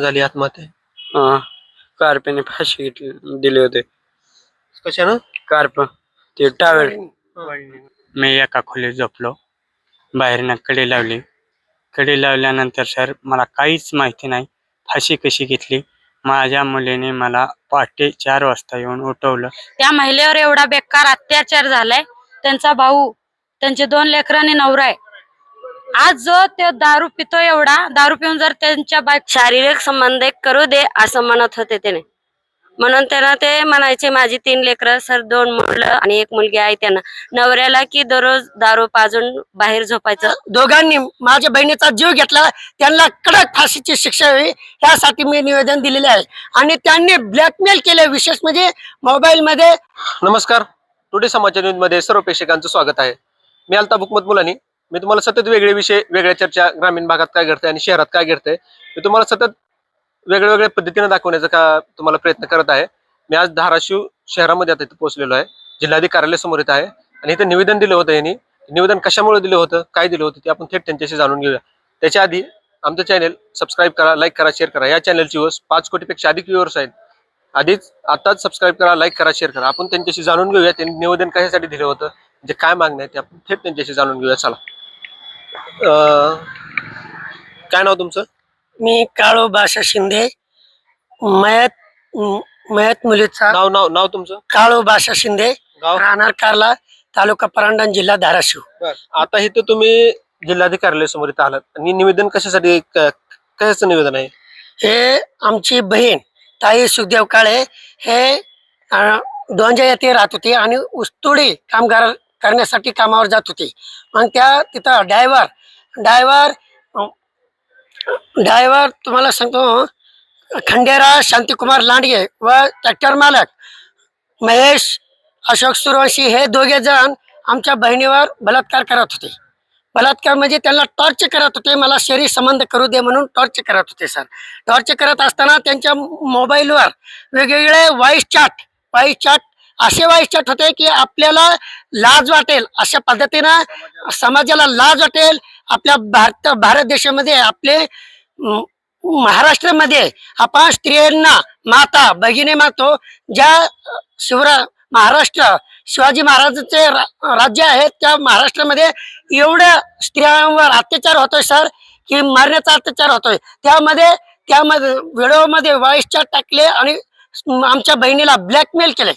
झाली आत्महत्या? अं, कार्पेने फाशी घेतली दिले होते. कशानं? कार्प ते टावेल. मी एका खोलीत झोपलो. बाहेरनं कडी लावली. कडी लावल्यानंतर सर मला काहीच माहिती नाही. फाशी कशी घेतली? माझ्या मुलीने मला पहाटे चार वाजता येऊन उठवलं. त्या महिलेवर एवढा बेकार अत्याचार झालाय. त्यांचा भाऊ त्यांचे दोन लेकरांनी नवरा आहे. आज जो ते दारू पितो एवढा दारू पिऊन जर त्यांच्या बाय शारीरिक संबंध एक करू दे असं म्हणत होते त्याने. म्हणून त्यांना ते म्हणायचे माझी तीन लेकरं सर दोन मुलं आणि एक मुलगी आहे त्यांना. नवऱ्याला की दररोज दारू पाजून बाहेर झोपायचं? दोघांनी माझ्या बहिणीचा जीव घेतला त्यांना कडक फाशीची शिक्षा व्हावी यासाठी मी निवेदन दिलेले आहे. आणि त्यांनी ब्लॅकमेल केले विशेष म्हणजे मोबाईल मध्ये नमस्कार. टुडे समाचार न्यूजमध्ये सर्व प्रेक्षकांचं स्वागत आहे. मी अल्ताफ हुकमत मुलानी. मी तुम्हाला सतत वेगळे विषय वेगळ्या चर्चा ग्रामीण भागात काय घडतंय आणि शहरात काय घडतंय मी तुम्हाला सतत वेगळ्या वेगळ्या पद्धतीने दाखवण्याचा का तुम्हाला प्रयत्न करत आहे. मी आज धाराशिव शहरामध्ये आता इथे पोहोचलेलो आहे. जिल्हाधिकारी समोर येत आहे. आणि इथे निवेदन दिलं होतं यांनी. निवेदन कशामुळे दिलं होतं काय दिलं होतं ते आपण थेट त्यांच्याशी जाणून घेऊया. त्याच्या आधी आमचं चॅनल सबस्क्राईब करा लाईक करा शेअर करा. या चॅनलची व्ह्यूज पाच कोटीपेक्षा अधिक व्ह्युअर्स आहेत. आधीच आताच सबस्क्राईब करा लाईक करा शेअर करा. आपण त्यांच्याशी जाणून घेऊया त्यांनी निवेदन कशासाठी दिलं होतं म्हणजे काय मागणं आहे ते आपण थेट त्यांच्याशी जाणून घेऊया. चला. काय नाव तुमचं? मी काळू भाषा शिंदे मयत मयत मुलीचा. नाव नाव नाव तुमचं? काळू भाषा शिंदे गाव? राहणार कारला तालुका परांडा जिल्हा धाराशिव. बरं. आता इथं तुम्ही जिल्हाधिकारी समोर इथं आलात. आणि निवेदन कशासाठी क- कशाचं निवेदन आहे? हे आमची बहीण ताई सुखदेव काळे हे अं, दोंजा येथे राहत होती आणि उस्तुडी कामगार करण्यासाठी कामावर जात होती. मग त्या तिथं डायव्हर डायव्हर डायव्हर तुम्हाला सांगतो खंडेरा शांतिकुमार लांडगे व ट्रॅक्टर मालक महेश अशोक सुरवंशी हे दोघे जण आमच्या बहिणीवर बलात्कार करत होते. बलात्कार म्हणजे त्यांना टॉर्च करत होते. मला शरीर संबंध करू दे म्हणून टॉर्च करत होते सर टॉर्च करत असताना त्यांच्या मोबाईलवर वेगवेगळे व्हॉइस चॅट व्हॉइस चॅट असे व्हॉइस होते की आपल्याला लाज वाटेल अशा पद्धतीनं समाजाला लाज वाटेल. आपल्या भारत भारत देशामध्ये आपले महाराष्ट्रामध्ये आपण स्त्रियांना माता भगिनी मातो ज्या शिवरा महाराष्ट्र शिवाजी महाराजांचे रा- राज्य आहेत त्या महाराष्ट्रामध्ये एवढ्या स्त्रियांवर अत्याचार होतोय सर की मारण्याचा अत्याचार होतोय. त्यामध्ये त्यामध्ये व्हिडिओमध्ये वाईस चार टाकले आणि आमच्या बहिणीला ब्लॅकमेल केले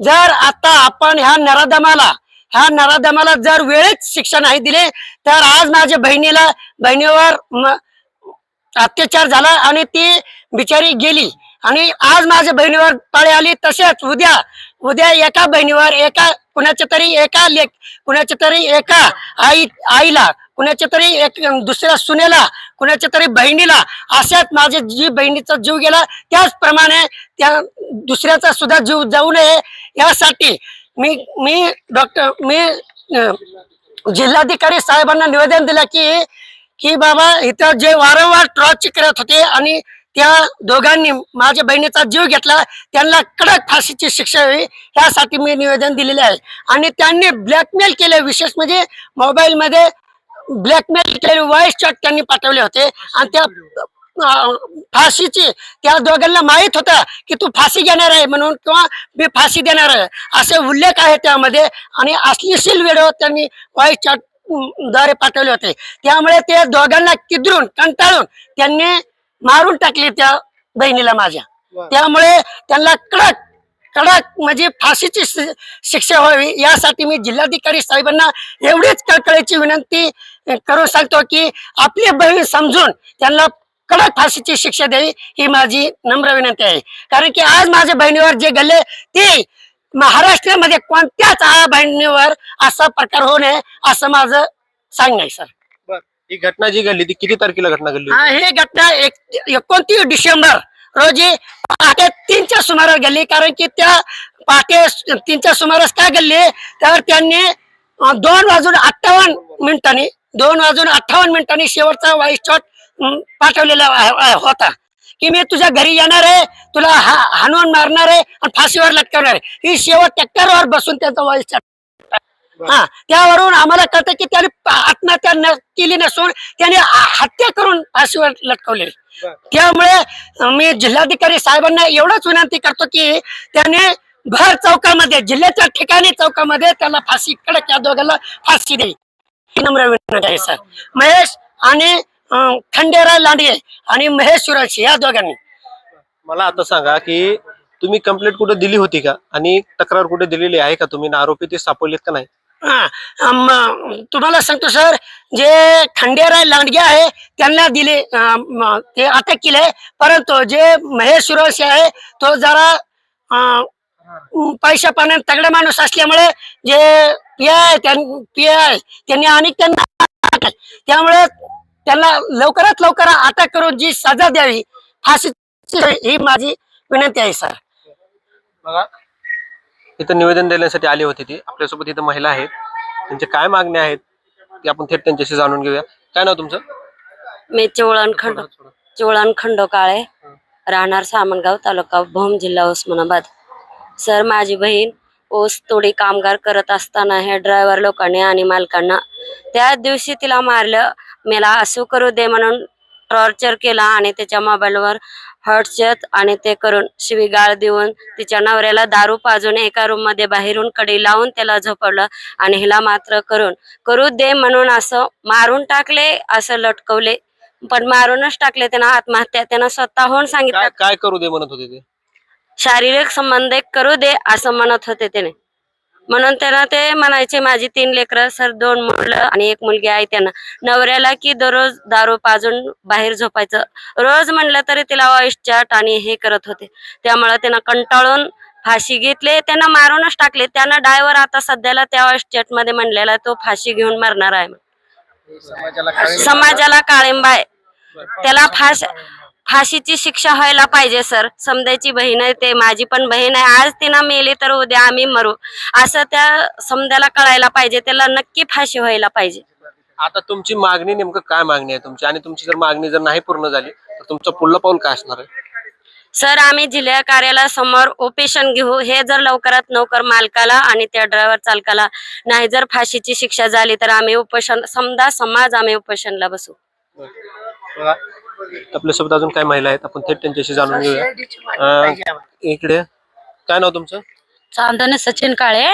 जर आता आपण ह्या नराधमाला ह्या नराधमाला जर वेळेत शिक्षा नाही दिले तर आज माझ्या बहिणीला बहिणीवर अत्याचार झाला आणि ती बिचारी गेली. आणि आज माझ्या बहिणीवर पाळी आली तसेच उद्या उद्या एका बहिणीवर एका कुणाच्या तरी एका लेख कुणाच्या तरी एका आई आईला कुणाच्या तरी एक दुसऱ्या सुनेला कुणाच्या तरी बहिणीला अशाच माझ्या जी बहिणीचा जीव गेला त्याचप्रमाणे त्या दुसऱ्याचा सुद्धा जीव जाऊ नये यासाठी मी मी डॉक्टर मी जिल्हाधिकारी साहेबांना निवेदन दिलं की की बाबा इथं जे वारंवार ट्रॉच करत होते आणि त्या दोघांनी माझ्या बहिणीचा जीव घेतला त्यांना कडक फाशीची शिक्षा हवी यासाठी मी निवेदन दिलेले आहे. आणि त्यांनी ब्लॅकमेल केले विशेष म्हणजे मोबाईलमध्ये ब्लॅकमेल केलेले व्हॉइस चॅट त्यांनी पाठवले होते. आणि त्या फाशीची त्या दोघांना माहीत होता की तू फाशी घेणार आहे म्हणून किंवा मी फाशी देणार आहे. असे उल्लेख आहे त्यामध्ये. आणि अश्लीशील व्हिडिओ त्यांनी व्हॉइस चॅटद्वारे पाठवले होते. त्यामुळे ते दोघांना किदरून कंटाळून त्यांनी मारून टाकले त्या बहिणीला माझ्या. त्यामुळे त्यांना कडक कडक म्हणजे फाशीची शिक्षा व्हावी यासाठी मी जिल्हाधिकारी साहेबांना एवढीच कळकळीची विनंती करून सांगतो की आपली बहीण समजून त्यांना कडक फाशीची शिक्षा द्यावी ही माझी नम्र विनंती आहे. कारण की आज माझ्या बहिणीवर जे गल्ले ते महाराष्ट्रामध्ये कोणत्याच बहिणीवर असा प्रकार होऊ नये असं माझं सांगणं आहे सर. ही घटना जी घडली ती किती तारखेला घटना घडली हा, ही घटना एक एकोणतीस डिसेंबर रोजी पहाटे तीनच्या सुमारास घडली कारण की त्या पहाटे तीनच्या सुमारास काय घडली? तर त्यांनी दोन वाजून अठ्ठावन्न मिनिटांनी दोन वाजून अठ्ठावन्न मिनिटांनी शेवटचा व्हॉइस शॉट पाठवलेला होता. की मी तुझ्या घरी येणार आहे तुला हा- हाणून मारणार आहे आणि फाशीवर लटकवणार आहे. ही शेवट ट्रॅक्टरवर बसून त्यांचा व्हॉइस हा त्यावरून आम्हाला कळतं की त्याने आत्महत्या केली नसून त्याने हत्या करून फाशीवर लटकवले बर. त्यामुळे मी जिल्हाधिकारी साहेबांना एवढंच विनंती करतो की त्याने भर चौकामध्ये जिल्ह्याच्या ठिकाणी चौकामध्ये त्याला फाशी कडक या दोघांना फाशी ही नम्र विनंती आहे सर. महेश आणि अं, खंडेराव लांडगे आणि महेश सुराशी या दोघांनी. मला आता सांगा की तुम्ही कंप्लेंट कुठे दिली होती का? आणि तक्रार कुठे दिलेली आहे का तुम्ही? आरोपी ते सापडलेत का नाही? तुम्हाला सांगतो सर जे खंडेराय लांडगे आहे त्यांना दिले ते अटक केले परंतु जे महेश सुरवशी आहे तो जरा पैशा पाण्यात तगडा माणूस असल्यामुळे J P I P I त्यांनी आणि त्यांना अटक. त्यामुळे त्यांना लवकरात लवकर अटक करून जी सजा द्यावी फाशी ही माझी विनंती आहे सर बघा इथं निवेदन देण्यासाठी आली होती ती. आपल्यासोबत इथं महिला आहेत. त्यांचे काय मागण्या आहेत ते आपण थेट त्यांच्याशी जाणून घेऊया. काय नाव तुमचं? मी चिवळण खंड चिवळण खंडो काळे. राहणार सामनगाव तालुका भूम जिल्हा उस्मानाबाद. सर माझी बहीण ऊस तोडी कामगार करत असताना ह्या ड्रायव्हर लोकांनी आणि मालकांना त्या दिवशी तिला मारलं. मला असू करू दे म्हणून टॉर्चर केला आणि त्याच्या मोबाईलवर हर्टचेत आणि ते करून शिवीगाळ देऊन तिच्या नवऱ्याला दारू पाजून एका रूममध्ये बाहेरून कडी लावून त्याला झोपवलं आणि हिला मात्र करून करू दे म्हणून असं मारून टाकले असं लटकवले. पण मारूनच टाकले त्यांना आत्महत्या. त्यानं स्वतःहून सांगितलं. काय करू दे म्हणत होते ते? शारीरिक संबंध करू दे असं म्हणत होते त्याने. म्हणून त्यांना ते म्हणायचे माझी तीन लेकरं सर दोन मुलं आणि एक मुलगी आहे त्यांना. नवऱ्याला की दररोज दारू पाजून बाहेर झोपायचं. रोज म्हणलं तरी तिला चॅट आणि हे करत होते. त्यामुळे त्यांना कंटाळून फाशी घेतले त्यांना मारूनच टाकले. त्यांना डायव्हर आता सध्याला त्या चॅटमध्ये म्हणलेला तो फाशी घेऊन मरणार आहे. समाजाला काळिंबा आहे. त्याला फाश फाशीची शिक्षा व्हायला पाहिजे सर. समजायची बहीण आहे ते माझी पण बहीण आहे. आज तिनं मेली तर उद्या आम्ही मरू. असं त्या समजायला कळायला पाहिजे त्याला नक्की फाशी व्हायला पाहिजे. आता तुमची मागणी नेमकं काय मागणी आहे तुमची? आणि तुमची जर मागणी जर नाही पूर्ण झाली तर तुमचं पुढलं पाऊल काय असणार आहे? सर आम्ही जिल्हा कार्यालयासमोर ओपेशन घेऊ. हे जर लवकरात लवकर मालकाला आणि त्या ड्रायव्हर चालकाला नाही जर फाशीची शिक्षा झाली तर आम्ही उपोषण समजा समाज आम्ही उपोषणला बसू. आपल्यासोबत अजून काय महिला आहेत आपण थेट त्यांच्याशी जाणून घेऊया. अं, इकडे काय नाव तुमचं? चांदणे सचिन काळे.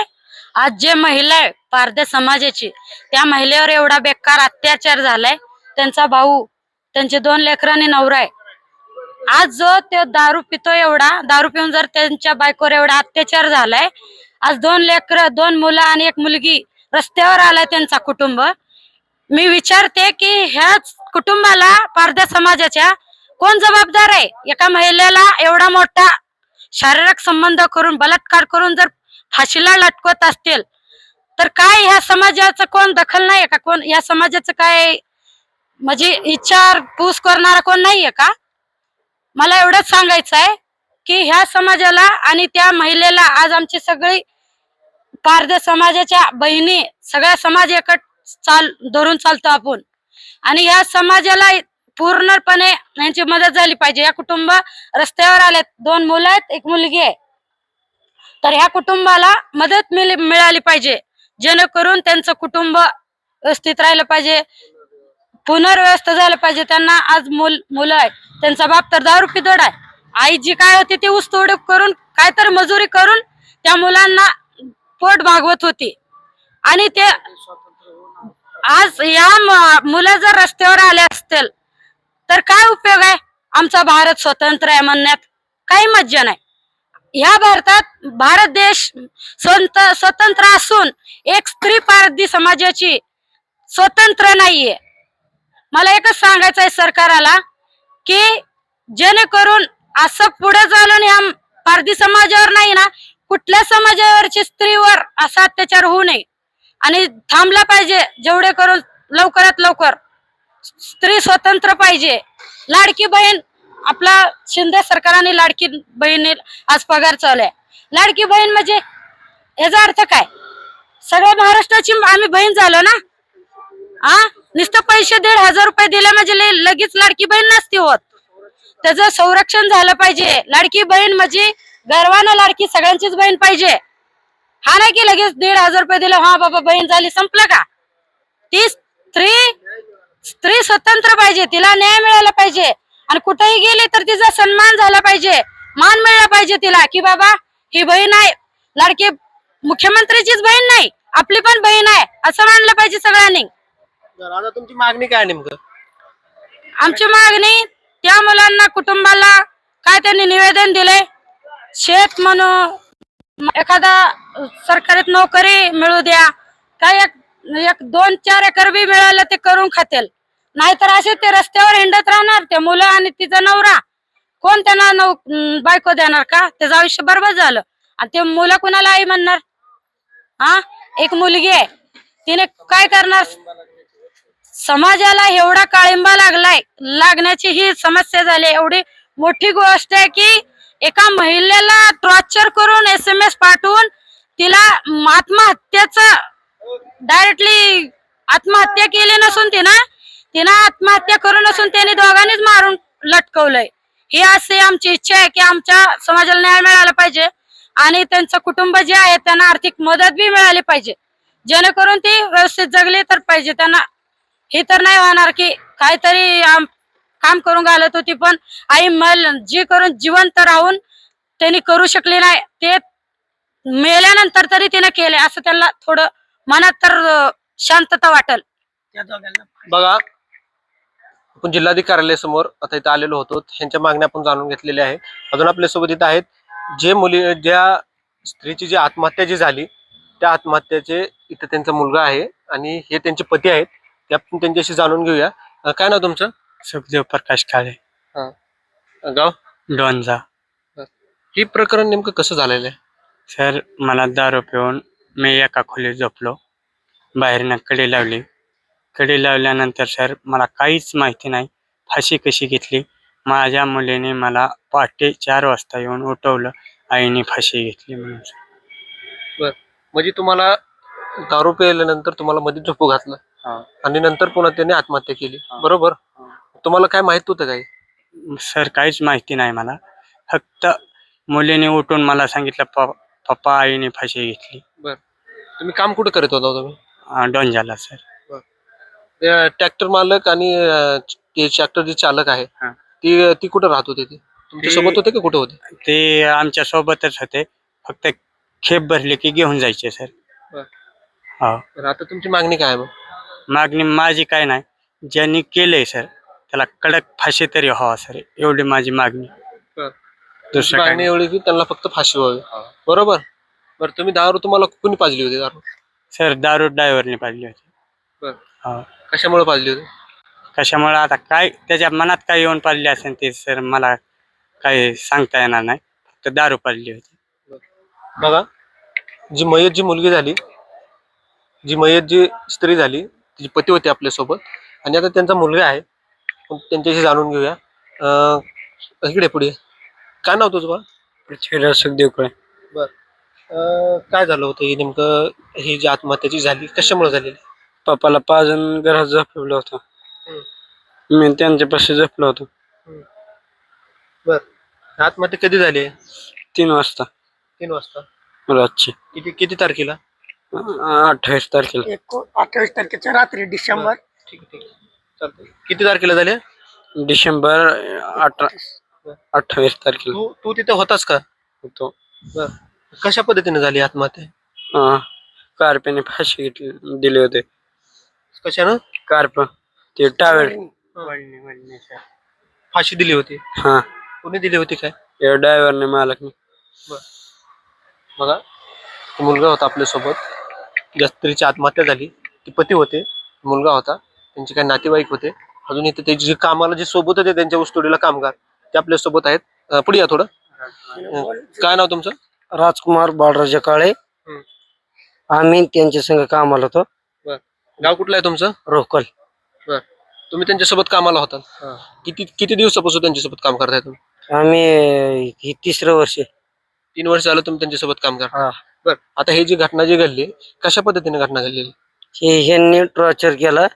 आज जे महिला आहे पारध्या समाजाची त्या महिलेवर एवढा बेकार अत्याचार झालाय. त्यांचा भाऊ त्यांचे दोन लेकरांनी नवरा आहे. आज जो ते दारू पितो एवढा दारू पिऊन जर त्यांच्या बायकोवर एवढा अत्याचार झालाय आज दोन लेकर दोन मुलं आणि एक मुलगी रस्त्यावर आलाय त्यांचा कुटुंब. मी विचारते की ह्याच कुटुंबाला पारध्या समाजाच्या कोण जबाबदार आहे? एका महिलेला एवढा मोठा शारीरिक संबंध करून बलात्कार करून जर फाशीला लटकवत असतील तर काय ह्या समाजाचं कोण दखल नाहीये का? कोण या समाजाचं काय म्हणजे विचार पूस करणारा कोण नाहीये का? मला एवढंच सांगायचं आहे की ह्या समाजाला आणि त्या महिलेला आज आमची सगळी पारध्या समाजाच्या बहिणी सगळा समाज एकट चाल धरून चालतो आपण. आणि ह्या समाजाला पूर्णपणे यांची मदत झाली पाहिजे. या कुटुंब रस्त्यावर आलेत दोन मुलं आहेत एक मुलगी आहे. तर ह्या कुटुंबाला मदत मिळाली पाहिजे. जेणेकरून त्यांचं कुटुंब व्यवस्थित राहिलं पाहिजे. पुनर्व्यवस्था झालं पाहिजे. त्यांना आज मुल मुलं आहे त्यांचा बाप तर दारू दड आहे. आई जी काय होती ती ऊसतोड करून काय तर मजुरी करून त्या मुलांना पोट भागवत होती. आणि ते आज या मुलं जर रस्त्यावर आले असतील तर काय उपयोग आहे? आमचा भारत स्वतंत्र आहे म्हणण्यात काही मज्जा नाही. या भारतात भारत देश स्वत स्वतंत्र असून एक स्त्री पारधी समाजाची स्वतंत्र नाहीये. मला एकच सांगायचं आहे सरकाराला की जेणेकरून असं पुढे चालून ह्या पारधी समाजावर नाही ना कुठल्या समाजावरची स्त्रीवर असा अत्याचार होऊ नये. आणि थांबला पाहिजे जेवढे करून लवकरात लवकर. स्त्री स्वतंत्र पाहिजे. लाडकी बहीण आपला शिंदे सरकारने लाडकी बहीण आज पगार चालू आहे. लाडकी बहीण म्हणजे याचा अर्थ काय? सगळ्या महाराष्ट्राची आम्ही बहीण झालो ना? आ? नुसतं पैसे दीड हजार रुपये दिले म्हणजे लगेच लाडकी बहीण नसती होत. त्याचं संरक्षण झालं पाहिजे. लाडकी बहीण म्हणजे गर्वानं लाडकी सगळ्यांचीच बहीण पाहिजे. हा नाही की लगेच दीड हजार रुपये दिले हा बाबा बहीण झाली संपलं का? ती स्त्री स्त्री स्वतंत्र पाहिजे तिला न्याय मिळाला पाहिजे. आणि कुठेही गेली तर तिचा सन्मान झाला पाहिजे मान मिळला पाहिजे तिला. की बाबा ही बहीण आहे. लाडकी मुख्यमंत्रीचीच बहीण नाही आपली पण बहीण आहे. असं मानलं पाहिजे सगळ्यांनी. बरं, आता तुमची मागणी काय नेमकं? आमची मागणी त्या मुलांना कुटुंबाला काय त्यांनी निवेदन दिले शेत म्हणून एखादा सरकारीत नोकरी मिळू द्या काय एक एक दोन चार एकर बी मिळालं ते करून खातील. नाहीतर असे ते रस्त्यावर हिंडत राहणार ते मुलं आणि तिचा नवरा. कोण त्यांना नौ बायको देणार का? त्याचं आयुष्य बरोबर झालं. आणि ते मुलं कुणाला आई म्हणणार? हा? एक मुलगी आहे. तिने काय करणार? समाजाला एवढा काळिंबा लागलाय लागण्याची ही समस्या झाली. एवढी मोठी गोष्ट आहे की एका महिलेला टॉर्चर करून एस एम एस पाठवून तिला आत्महत्याचं डायरेक्टली आत्महत्या केली नसून तिनं तिनं आत्महत्या करून असून त्यांनी दोघांनीच मारून लटकवलंय. ही अशी आमची इच्छा आहे की आमच्या समाजाला न्याय मिळाला पाहिजे आणि त्यांचं कुटुंब जे आहे त्यांना आर्थिक मदत बी मिळाली पाहिजे. जेणेकरून ती व्यवस्थित जगली तर पाहिजे. त्यांना हे तर नाही होणार की काहीतरी काम करून घालत होती पण आई मल जी करून जिवंत राहून त्यांनी करू शकली नाही ते मेल्यानंतर तरी तिने केले असं त्यांना थोडं मनात तर शांतता वाटेल. त्या दोघांना बघा आपण जिल्हाधिकारी कार्यालयासमोर आता इथं आलेलो होतो ह्यांच्या मागण्या आपण जाणून घेतलेल्या आहेत अजून आपल्यासोबत इथं आहेत जे मुली ज्या स्त्रीची जी आत्महत्या जी झाली त्या आत्महत्याचे इथं त्यांचा मुलगा आहे आणि हे त्यांचे पती आहेत ते आपण त्यांच्याशी जाणून घेऊया. काय नाव तुमचं? सुखदेव प्रकाश काळे. गाव? डोंजा हे. प्रकरण नेमकं कसं झालेलं आहे? सर मला दारू पिऊन मी एका खोलीत झोपलो. बाहेरनं कडी लावली. कडी लावल्यानंतर सर मला काहीच माहिती नाही. फाशी कशी घेतली? माझ्या मुलीने मला पहाटे चार वाजता येऊन उठवलं. आईने फाशी घेतली म्हणून सर. म्हणजे तुम्हाला दारू प्यायल्यानंतर तुम्हाला मध्ये झोपू घातलं? हा. आणि नंतर पुन्हा त्याने आत्महत्या केली? हा. बरोबर? हा. तुम्हाला काय माहीत होतं काय सर काहीच माहिती नाही मला. फक्त मुलीने उठून मला सांगितलं "प- पप्पा आईने फाशी घेतली. तुम्ही काम कुठे करत होता तुम्ही? अं, डोंजाला सर. ट्रॅक्टर मालक आणि अं, ते ट्रॅक्टर जे चालक आहे हा. ती ती कुठे राहत होते ते? तुमच्या ते- सोबत होते का कुठे होते? ते आमच्या सोबतच होते. फक्त खेप भरली की घेऊन जायचे सर. बर. हो. तर आता तुमची मागणी काय आहे मग? मागणी माझी काय नाही. ज्यांनी केलंय सर त्याला कडक फाशी तरी व्हावा सर एवढी माझी मागणी. दुसरं काय मागणी नाही. एवढी की त्यांना फक्त फाशी व्हावी. बरोबर? बरं तुम्ही दारू तुम्हाला कुणी पाजली होती दारू? सर दारू ड्रायव्हरने पाडली होती. बर. हो. कशामुळे पाजली होती? कशामुळे आता काय त्याच्या मनात काय येऊन पाडली असेल ते सर मला काही सांगता येणार नाही. फक्त दारू पाडली होती. बघा जी मयत जी मुलगी झाली जी मयत जी स्त्री झाली तिची पती होती आपल्यासोबत आणि आता त्यांचा मुलगा आहे. आपण त्यांच्याशी जाणून घेऊया. अं, इकडे पुढे. काय नाव तुझं बा? पृथ्वीराज सुखदेव कळे अं, काय झालं होतं? हे नेमकं ही जी आत्महत्याची झाली कशामुळे झालेली? पप्पाला पाजून घरात झोपवलं होतं. मी त्यांच्यापाशी झोपलो होतो. बर. आत्महत्या कधी झाली? आहे तीन वाजता. तीन वाजता. रातची. किती किती तारखेला? अठ्ठावीस तारखेला. एको- अठ्ठावीस तारखेच्या रात्री डिसेंबर. ठीक आहे ठीक आहे. चालतंय किती तारखेला झाले? डिसेंबर अठरा अठ्ठावीस तारखेला. तू तू तिथे होतास का? होतो. बर. कशा पद्धतीने झाली आत्महत्या? हा. कार्पेने फाशी घेतली दिले होते. कशानं? कार्प ते टावेल. फाशी दिली होती? हा. कोणी दिली होती काय? या ड्रायव्हरने मालकने. बघा तो मुलगा होता आपल्यासोबत. ज्या स्त्रीची आत्महत्या झाली ती पती होते मुलगा होता. त्यांचे काही नातेवाईक होते. अजून इथे त्याचे जे कामाला जे सोबत होते त्यांच्या ऊसतोडीला कामगार ते आपल्यासोबत आहेत. अं, पुढे या थोडं. अं, काय नाव तुमचं? राजकुमार बाळराजा काळे. हम्म. आम्ही त्यांच्या संग कामाला होतो. गाव कुठलं आहे तुमचं? रोकल तुम्ही त्यांच्यासोबत कामाला होता. किती किती दिवसापासून त्यांच्यासोबत काम करताय तुम्ही? आम्ही ही तिसरं वर्ष. तीन वर्ष झालं तुम्ही त्यांच्यासोबत काम करता. हा. बर. आता ही जी घटना जी घडली कशा पद्धतीने घटना घडलेली? हे ह्यांनी टॉर्चर केलं.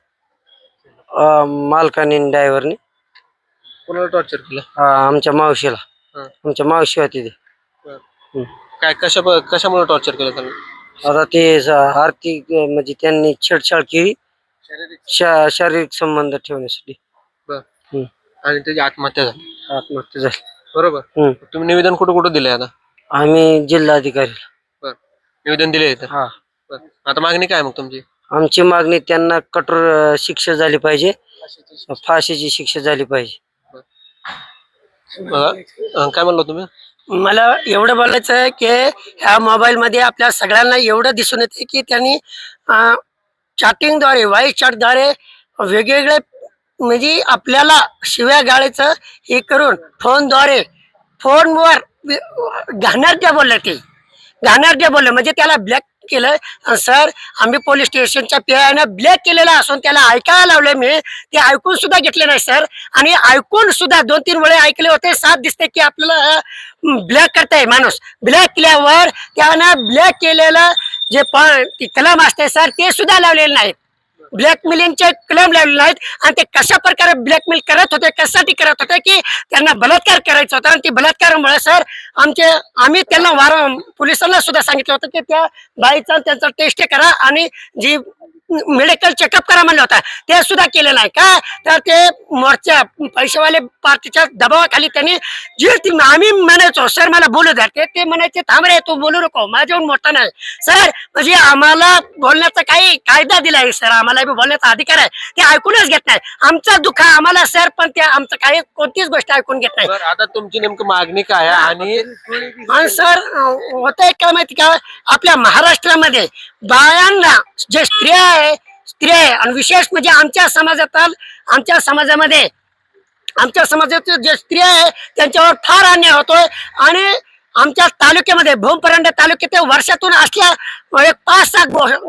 अं, मालकाने ड्रायव्हरने कोणाला टॉर्चर केलं? आमच्या मावशीला. हा. आमच्या मावशी होती ते. काय कशा कशामुळे टॉर्चर केलं त्यांनी? आता ते स- आर्थिक अं, म्हणजे त्यांनी छेडछाड केली. शा- शारीरिक संबंध ठेवण्यासाठी. आणि त्याची आत्महत्या झाली? आत्महत्या झाली. बरोबर. तुम्ही निवेदन कुठं कुठं दिलंय आता? आम्ही जिल्हाधिकारी निवेदन दिले हा. आता मागणी काय मग तुमची? आमची मागणी त्यांना कठोर शिक्षा झाली पाहिजे. फाशीची शिक्षा झाली पाहिजे. बघा काय म्हणलो तुम्ही? मला एवढं बोलायचं आहे की ह्या मोबाईल मध्ये आपल्या सगळ्यांना एवढं दिसून येते की त्यांनी चॅटिंगद्वारे व्हॉइस चॅटद्वारे वेगवेगळे म्हणजे आपल्याला शिव्या गाळीचं हे करून फोनद्वारे फोनवर घाणेरड्या बोलले ते. घाणेरड्या बोलले म्हणजे त्याला ब्लॅक केलं सर आम्ही पोलीस स्टेशनच्या पीआयनं ब्लॅक केलेला असून त्याला ऐकायला लावले मी. ते ऐकून सुद्धा घेतले नाही सर. आणि ऐकून सुद्धा दोन तीन वेळे ऐकले होते. साथ दिसते की आपल्याला ब्लॅक करताय माणूस. ब्लॅक केल्यावर त्यानं ब्लॅक केलेलं जे पण कलम असते सर ते सुद्धा लावलेले नाहीत. ब्लॅकमेलिंगचे क्लेम लावलेले आहेत आणि ते कशा प्रकारे ब्लॅकमेल करत होते कशासाठी करत होते की त्यांना बलात्कार करायचा होता. आणि ते बलात्कारामुळे सर आमचे आम्ही त्यांना वार पोलिसांना सुद्धा सांगितलं होतं की त्या बाईचा त्यांचा टेस्ट करा आणि जी मेडिकल चेकअप करा म्हणलं होता ते सुद्धा केलं नाही का? तर ते मोर्चा पैसेवाले पार्टीच्या दबावाखाली त्यांनी जी ती आम्ही म्हणायचो सर मला बोलू द्या. ते ते म्हणायचे थांब रे तू बोलू नको माझ्याहून मोठा नाही. सर म्हणजे आम्हाला बोलण्याचा काही कायदा दिलाय सर आम्हाला बी बोलण्याचा अधिकार आहे. ते ऐकूनच घेत नाही. आमचा दुःख आम्हाला सर पण ते आमचं काही कोणतीच गोष्ट ऐकून घेत नाही. आता तुमची नेमकं मागणी काय आहे? आणि सर होत काय माहिती का? आपल्या महाराष्ट्रामध्ये बायांना जे स्त्रिया आहे स्त्रिया आहे आणि विशेष म्हणजे आमच्या समाजातील आमच्या समाजामध्ये आमच्या समाजातील जे स्त्रिया आहे त्यांच्यावर फार अन्याय होतोय. आणि आमच्या तालुक्यामध्ये भोमपरंड तालुक्यात वर्षातून असल्या एक पाच सहा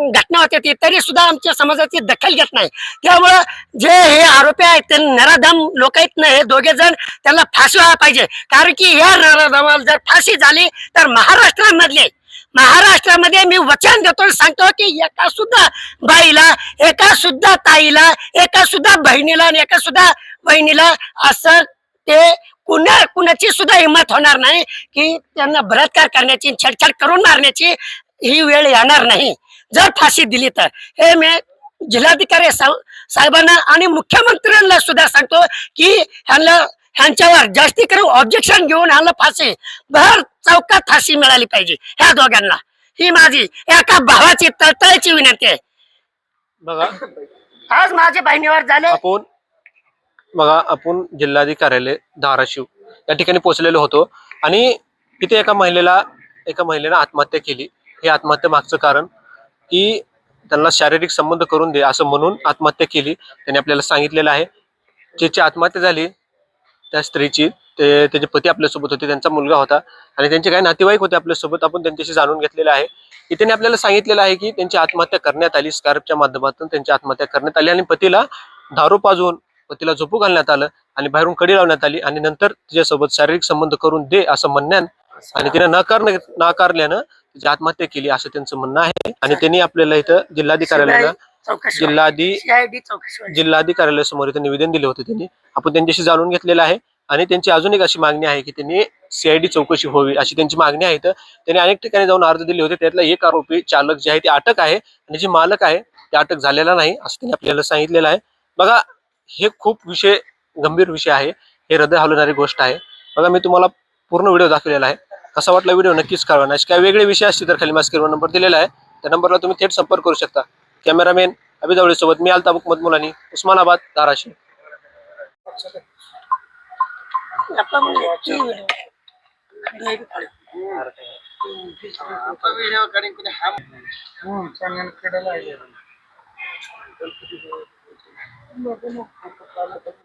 घटना होत्या ती तरी सुद्धा आमच्या समाजाची दखल घेत नाही. त्यामुळं जे हे आरोपी आहेत ते नराधम लोक आहेत ना हे दोघे जण त्यांना फाशी व्हायला पाहिजे. कारण की या नराधमाला जर फाशी झाली तर महाराष्ट्रामधले महाराष्ट्रामध्ये मी वचन देतो आणि सांगतो की एका सुद्धा बाईला एका सुद्धा ताईला एका सुद्धा बहिणीला आणि एका सुद्धा बहिणीला असं ते कुणा कुणाची सुद्धा हिंमत होणार नाही की त्यांना बलात्कार करण्याची छेडछाड करून मारण्याची ही वेळ येणार नाही. जर फाशी दिली तर. हे मी जिल्हाधिकारी साहेबांना आणि मुख्यमंत्र्यांना सुद्धा सांगतो की ह्यांना ह्यांच्यावर जास्ती करून ऑब्जेक्शन घेऊन ह्यांना फाशी भर चौकात फाशी मिळाली पाहिजे ह्या दोघांना. ही माझी एका भावाची तळतळाची विनंती आहे. बघा. आज माझ्या बहिणीवर झाले. आपण बघा आपण जिल्हाधिकार्यालय धाराशिव या ठिकाणी पोहोचलेलो होतो आणि तिथे एका महिलेला एका महिलेनं आत्महत्या केली. हे आत्महत्या मागचं कारण की त्यांना शारीरिक संबंध करून दे असं म्हणून आत्महत्या केली. त्यांनी आपल्याला सांगितलेलं आहे. ज्याची आत्महत्या झाली त्या स्त्रीची ते त्याचे पती आपल्यासोबत होते त्यांचा मुलगा होता आणि त्यांचे काही नातेवाईक होते आपल्यासोबत आपण त्यांच्याशी जाणून घेतलेलं आहे. की त्यांनी आपल्याला सांगितलेलं आहे की त्यांची आत्महत्या करण्यात आली. स्कार्पच्या माध्यमातून त्यांची आत्महत्या करण्यात आली आणि पतीला दारू पाजवून पतीला झोपू घालण्यात आलं आणि बाहेरून कडी लावण्यात आली आणि नंतर तिच्यासोबत शारीरिक संबंध करून दे असं म्हणण्यान आणि तिने नकार नाकारल्यानं तिची आत्महत्या केली असं त्यांचं म्हणणं आहे. आणि त्यांनी आपल्याला इथं जिल्हाधिकाऱ्याला जिल्हाधी व्हावी. जिल्हाधिकाऱ्यालयासमोर इथं निवेदन दिले होते त्यांनी. आपण त्यांच्याशी जाणून घेतलेलं आहे आणि त्यांची अजून एक अशी मागणी आहे की त्यांनी सीआयडी चौकशी व्हावी अशी त्यांची मागणी आहे तर त्यांनी अनेक ठिकाणी जाऊन अर्ज दिले होते. त्यातला एक आरोपी चालक जे आहे ते अटक आहे आणि जे मालक आहे ते अटक झालेला नाही असं त्यांनी आपल्याला सांगितलेलं आहे. बघा हे खूप विषय गंभीर विषय आहे. हे हृदय हलवणारी गोष्ट आहे. बघा मी तुम्हाला पूर्ण व्हिडिओ दाखवलेला आहे. कसा वाटला व्हिडिओ नक्कीच कळवा. नाही काय वेगळे विषय असतील तर खाली माझ्या स्क्रीनवर नंबर दिलेला आहे. त्या नंबरला तुम्ही थेट संपर्क करू शकता. कॅमेरामॅन अभिजावळी सोबत मी अल्ताफ मुहम्मद मुलानी उस्मानाबाद धाराशिव. आपण ती व्हिडिओ.